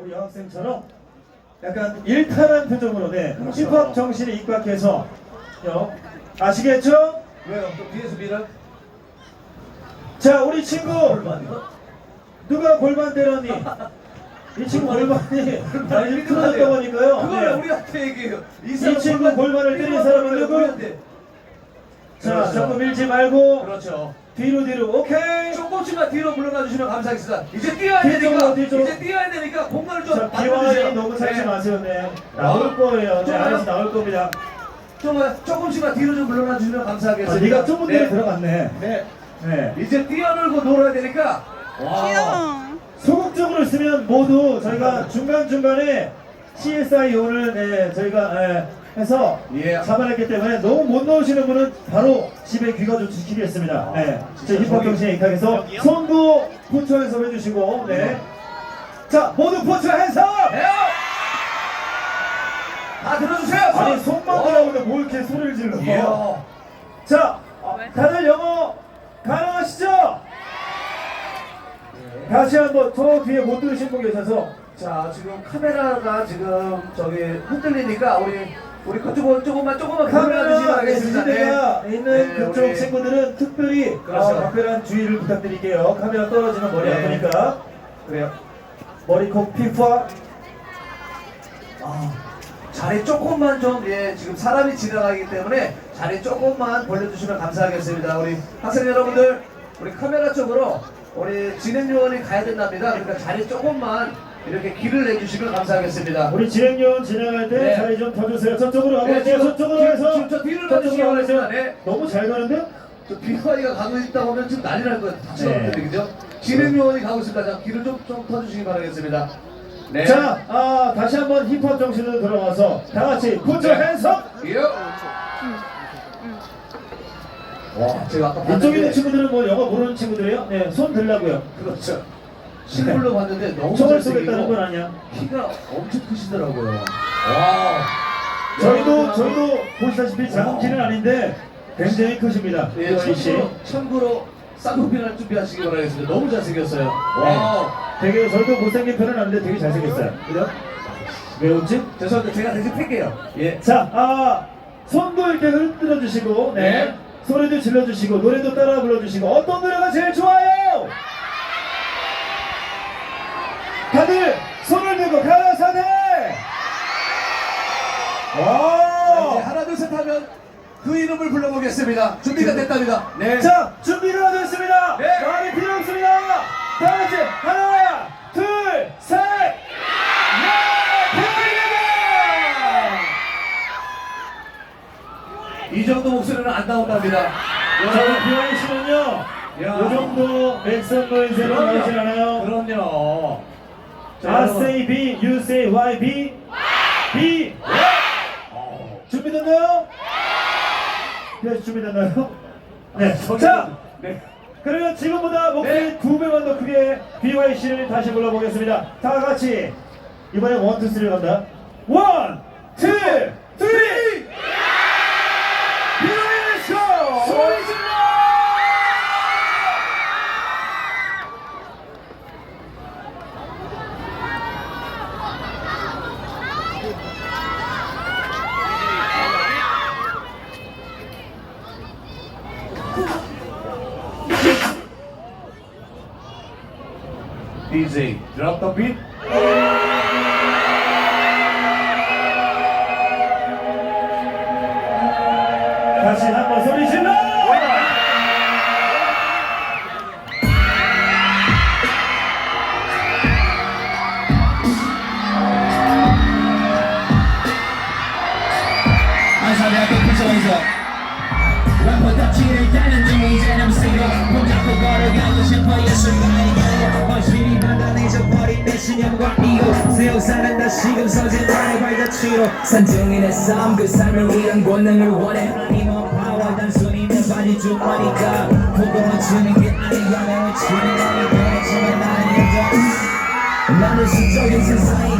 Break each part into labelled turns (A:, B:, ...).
A: 우리 여학생처럼 약간 일탈한 표정으로 네
B: 그렇죠.
A: 힙합 정신에 입각해서 요 아시겠죠?
B: 왜요? 또 뒤에서 밀어?
A: 자 우리 친구? 누가 골반 때렸니? 이 친구 골반이 많이 터졌다고 하니까요.
B: 그걸
A: 네.
B: 우리한테 얘기해요.
A: 이 친구 골반을 때린 사람은 누구? 자
B: 그렇죠.
A: 자꾸 밀지 말고
B: 그렇죠.
A: 뒤로 뒤로 오케이.
B: 조금씩만 뒤로 물러나 주시면 감사하겠습니다. 이제 뛰어야
A: 뒤쪽으로,
B: 되니까
A: 뒤쪽으로.
B: 이제 뛰어야 되니까 공간을 좀
A: 자
B: 만들어주세요.
A: 비와이 너무 찾지
B: 네.
A: 마세요. 네 나올 거예요. 네. 알아서 나올 겁니다.
B: 좀 조금씩만 뒤로 좀 물러나 주시면
A: 아,
B: 감사하겠습니다.
A: 네가 좁은 데로
B: 네.
A: 들어갔네.
B: 네.
A: 네.
B: 이제 뛰어놀고 놀아야 되니까. 와.
C: 귀여워.
A: 소극적으로 쓰면 모두 저희가 중간 중간에 CSI 오늘 네, 저희가 예, 해서
B: 예.
A: 잡아냈기 때문에 너무 못 넣으시는 분은 바로 집에 귀가 좀 지키겠습니다.
B: 아,
A: 네,
B: 진짜
A: 힙합 경신에 입학해서 손도 포처 해서 해주시고 네. 자 모두 포처 해서
B: 해요. 다 들어주세요.
A: 아니 손만 들어오는데 뭘 이렇게 소리를 질러?
B: 예.
A: 자 어, 다들 영어 가능하시죠? 다시 한번 저 뒤에 못 들으신 분 계셔서
B: 자 지금 카메라가 지금 저기 흔들리니까 우리 우리 그쪽은 조금만 조금만 카메라 주시기
A: 카메라
B: 바라겠습니다.
A: 지지대가 있는
B: 네,
A: 그쪽
B: 우리-
A: 친구들은 특별히
B: 그렇죠.
A: 어, 각별한 주의를 부탁드릴게요. 카메라 떨어지면 머리
B: 네.
A: 아프니까
B: 그래요.
A: 머리 콕 피부와
B: 아, 자리 조금만 좀, 예, 지금 사람이 지나가기 때문에 자리 조금만 벌려주시면 감사하겠습니다. 우리 학생 여러분들, 우리 카메라 쪽으로 우리 진행 요원이 가야 된답니다. 그러니까 자리 조금만 이렇게 길을 내주시면 감사하겠습니다.
A: 우리 진행요원 진행할 때
B: 네.
A: 자리 좀 더 주세요. 저쪽으로
B: 네,
A: 가볼게요.
B: 지금-
A: 저쪽으로
B: 지금-
A: 해서
B: 지금 저 가주시기
A: 가보세요.
B: 바랍니다. 네.
A: 너무 잘 가는데요?
B: 저 비와이가 가고 있다 보면 지금 난리 날 거예요. 다치는
A: 네.
B: 그죠? 진행 요원이 가고 있습니다. 자, 길을 좀, 좀 터주시기 바라겠습니다. 네.
A: 자, 아, 다시 한번 힙합 정신으로 돌아와서 다 같이
B: 네.
A: 핸섬!
B: 예. 와, 제가 아까
A: 이쪽에 있는
B: 봤는데
A: 친구들은 뭐 영어 모르는 친구들이에요? 네, 손 들라고요.
B: 그렇죠. 실물로 봤는데 너무
A: 총을
B: 잘생기고
A: 쏘겠다는 건 아니야.
B: 키가 엄청 크시더라고요. 와.
A: 저희도 저희도 보시다시피 작은 키는 아닌데 굉장히 크십니다.
B: 예,
A: 씨.
B: 참고로, 참고로 쌍꺼풀 준비하시기 바라겠습니다. 너무 잘생겼어요. 와.
A: 네. 되게 저희도 못생긴 편은 아닌데 되게 잘생겼어요. 그죠? 왜 웃지?
B: 죄송합니다. 제가 대신 팰게요. 예.
A: 자, 아 손도 이렇게 흔들어 주시고, 네.
B: 네.
A: 소리도 질러 주시고, 노래도 따라 불러 주시고, 어떤 노래가 제일 좋아요? 다들 손을 들고 가라사대!
B: 자, 이제
A: 와!
B: 하나 둘 셋 하면 그 이름을 불러보겠습니다. 준비가 됐답니다. 네.
A: 자, 준비가 됐습니다.
B: 네.
A: 말이 필요 없습니다. 다 같이 하나, 둘, 셋. 예! 대박이다!
B: 이 정도 목소리는 안 나온답니다.
A: 저희 비와이 씨는요,
B: 야.
A: 이 정도 맥선 노이즈로 나오진 않아요.
B: 그럼요. 자,
A: I say B, you say Y, B, B.
B: 어.
A: 준비됐나요? 네, 준비됐나요? 네. 자,
B: 네.
A: 그러면 지금보다 목소리
B: 네.
A: 두 배만 더 크게 BY 씨를 다시 불러보겠습니다. 다 같이 이번에 원, 투, 쓰리 간다. 원, 투,
B: DJ, drop the beat.
A: 다시 한번 소리 질러.
D: 버린 내 신념과 이유 새우 사는 다시금 서진 나의 발자취로 산증인 내삶그 삶을 위한 권능을 원해. 힘은 파워 단순히 내 바지 주머니가 보고만 주는 게 아니야. 내가 치는 건 변했지만 나는 여전 나는 수적인 세상이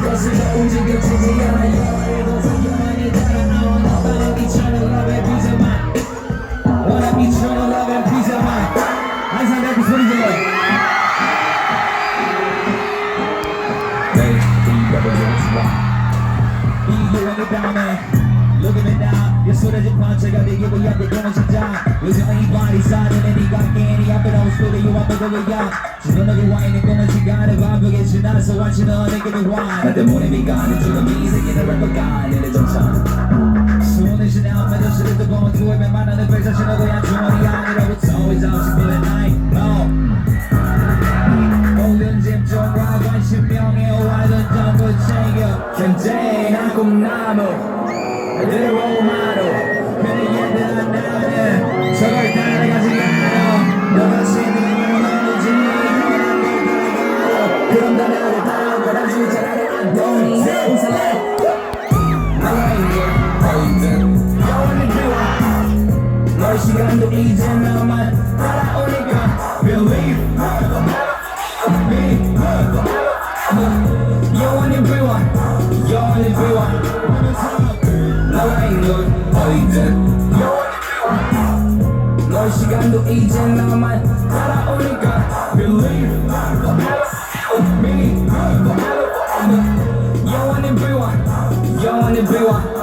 D: 는 어느 길을 와나 때문에 미가는 지금 이 세계를 랩버가 내내 정상 손을 지나 매도 시를 또 보면 두에만 만나는 백사 신호고야 주머니 아니라고 It's always out to good night. Oh. 비워 너의 시간도 이제 너만 따라오니까 Believe me 영원히 비워 영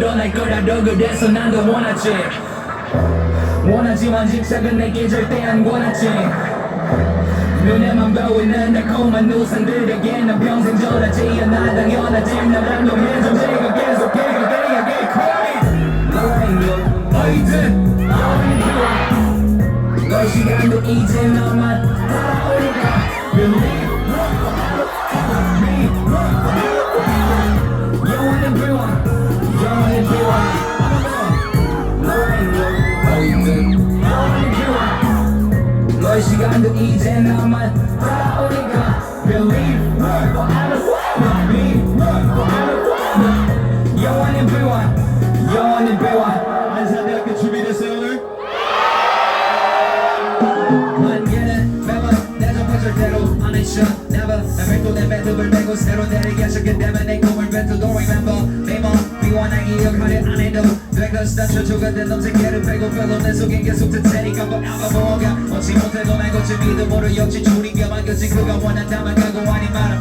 D: 늘어날 거라도 그래서 난더 원하지. 원하지만 집착은 내게 절대 안 권하지. 눈에만 보이는 달콤한 우상들에게 난 평생 전하지 않아. 당연하지. 나랑 너의 존재가 계속해 비워 너의 시간도 이제 나만 따라오니까 Believe me 영원히 비워 영원히 비워 안산대학교 준비됐어요 오늘? 만개는 매번 내 정보 절대로 안 잊혀 Never. Never 또내 매듭을 메고 새로 내리게 하셨기 때문에 돼 Cause 난 초조가 된 넘세계를 빼고 별로 내 속엔 계속 될 테니까 Forever 뭐가. 얻지 못해도 날 거친 믿음으로 역시 줄이겨 만겨진 그가 원한다면 가고 아닌 말은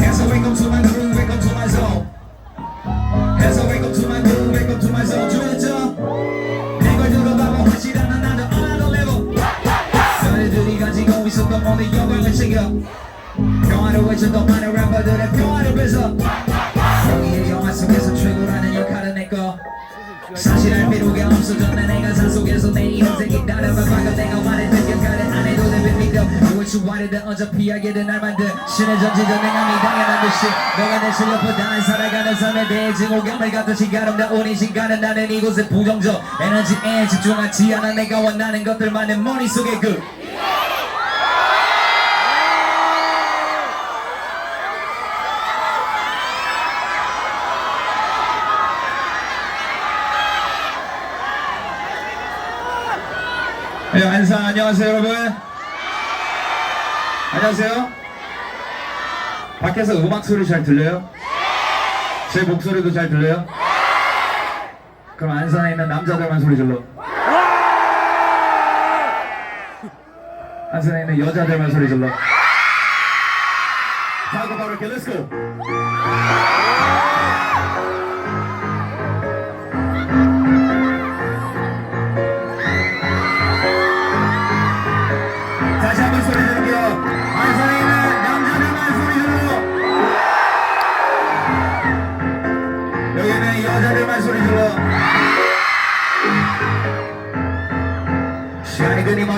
D: 해서 welcome to my crew welcome to my zone. 해서 welcome to my crew welcome to my zone. 주의했죠 내걸 들어봐봐 확실한 나도 another level 너희들이 가지고 있었던 모든 영광을 챙겨. 평화를 외쳤던 많은 래퍼들의 평화를 뺏어 필요가 없어졌네 내가 산 속에서 내 인생이 따라와 봐가 내가 말했던 역할을 안 해도 내 믿어 누굴 추구하려든 어차피 하게든 날 만든 신의 전지전 행함이 당연한 듯이 너가 내 실력보다 살아가는 삶에 대해 증오감을 갖듯이 아름다운 이 시간은 나는 이곳에 부정적 에너지에 집중하지 않아 내가 원하는 것들만은 머릿속에 그 네, 안산 안녕하세요 여러분. 안녕하세요. 밖에서 음악 소리 잘 들려요? 제 목소리도 잘 들려요? 그럼 안산에 있는 남자들만 소리 질러. 안산에 있는 여자들만 소리 질러. 자 그럼 바로 이렇게 렛츠고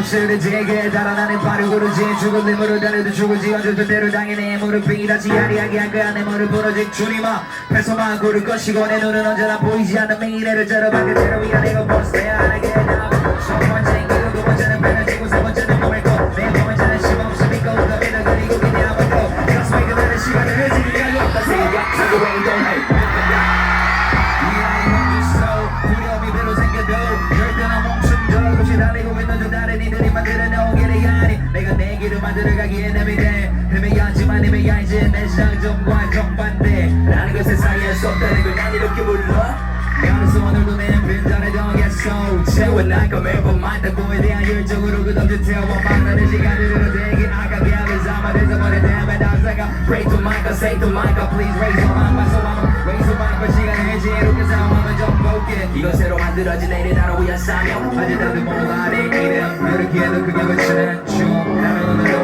D: 끊임없이 흐르지게 달아나는 발을 고르지 죽은 내 무릎 달려도 죽을지 어쩔 대로 당연히 무릎이 다시 야리하게 한 거야 내 무릎 부러진 주님아. 패소만 고를 것이고 내 눈은 언제나 보이지 않는 미래를 그대로 위가 내가 벌써 해야 하게 첫 번째 내가 내 길을 만들어가기에 내미대 헤매야지만 헤매야지 내 상정과 정반대. 나는 그 세상에 수 없다는 걸난 이렇게 불러. 그래서 오늘도 내 빈잔에 정했어. 채워나가 매번 만다고에 대한 열정으로 끝없이 태워 만나는 시간으로 되게 아깝게 하면서 아마 돼서버린 다음에 나사가 Pray to Micah, say to Micah Please raise your mind So I'ma raise your mind. 시간을 지혜롭게 사용하면 좀 볼게. 이건 새로 만들어진 내일의 나를 위한 사명 아직 나도 몰라 내 이름. 이렇게 해도 그게 이르 는